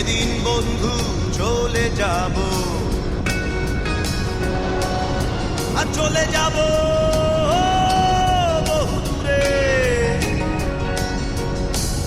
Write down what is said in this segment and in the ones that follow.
সেদিন বন্ধু চলে যাব। আর চলে যাব বহুদূরে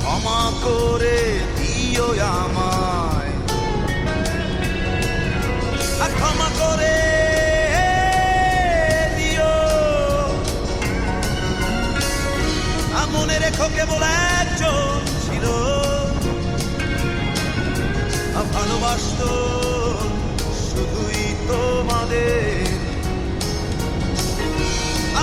ক্ষমা করে দিও আমায়। আর ক্ষমা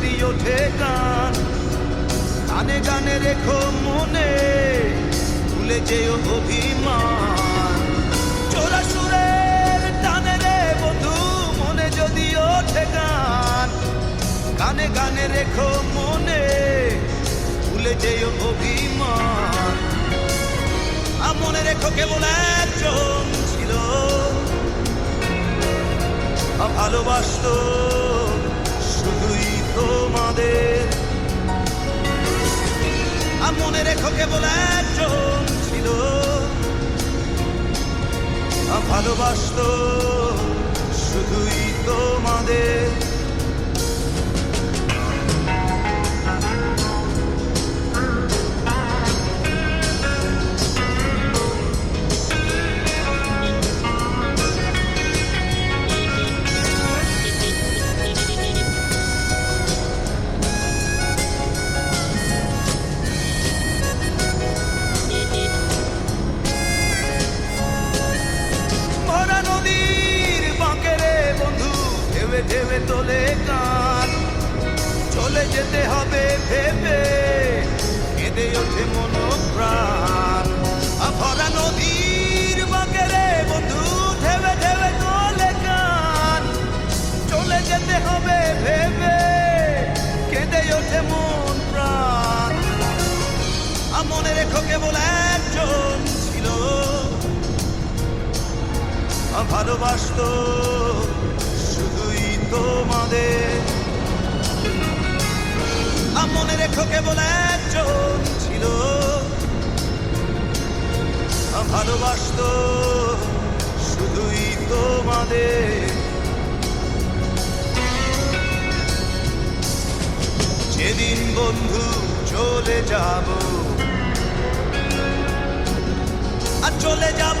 যদি ওঠে গান, গানে গানে রেখো মনে, ভুলে যেও অভিমান। চোরা সুরের টানে রে বন্ধু, মনে যদি ওঠে গান, গানে গানে রেখো মনে, ভুলে যেও অভিমান। মনে রেখো কেবল একজন ছিল ভালোবাসতো শুধুই তোমাদের। আর মনে রেখো কেবল একজন ছিল। ভালোবাসত শুধুই তোমাদের। ঢেবে ঢেবে তোলে কান। চলে যেতে হবে ভেবে, কেঁদে ওঠে মন প্রাণ ভরা নদীর বাঁকে রে বন্ধু ঢেবে ঢেবে তোলে কান। চলে যেতে হবে ভেবে, কেঁদে ওঠে মন প্রাণ মনে রেখো কেবল একজন ছিল। ভালোবাসতো তোমাদের। মনে রেখো কেবল একজন ছিল। ভালোবাসতো শুধুই তোমাদের। যেদিন বন্ধু চলে যাব, আর চলে যাব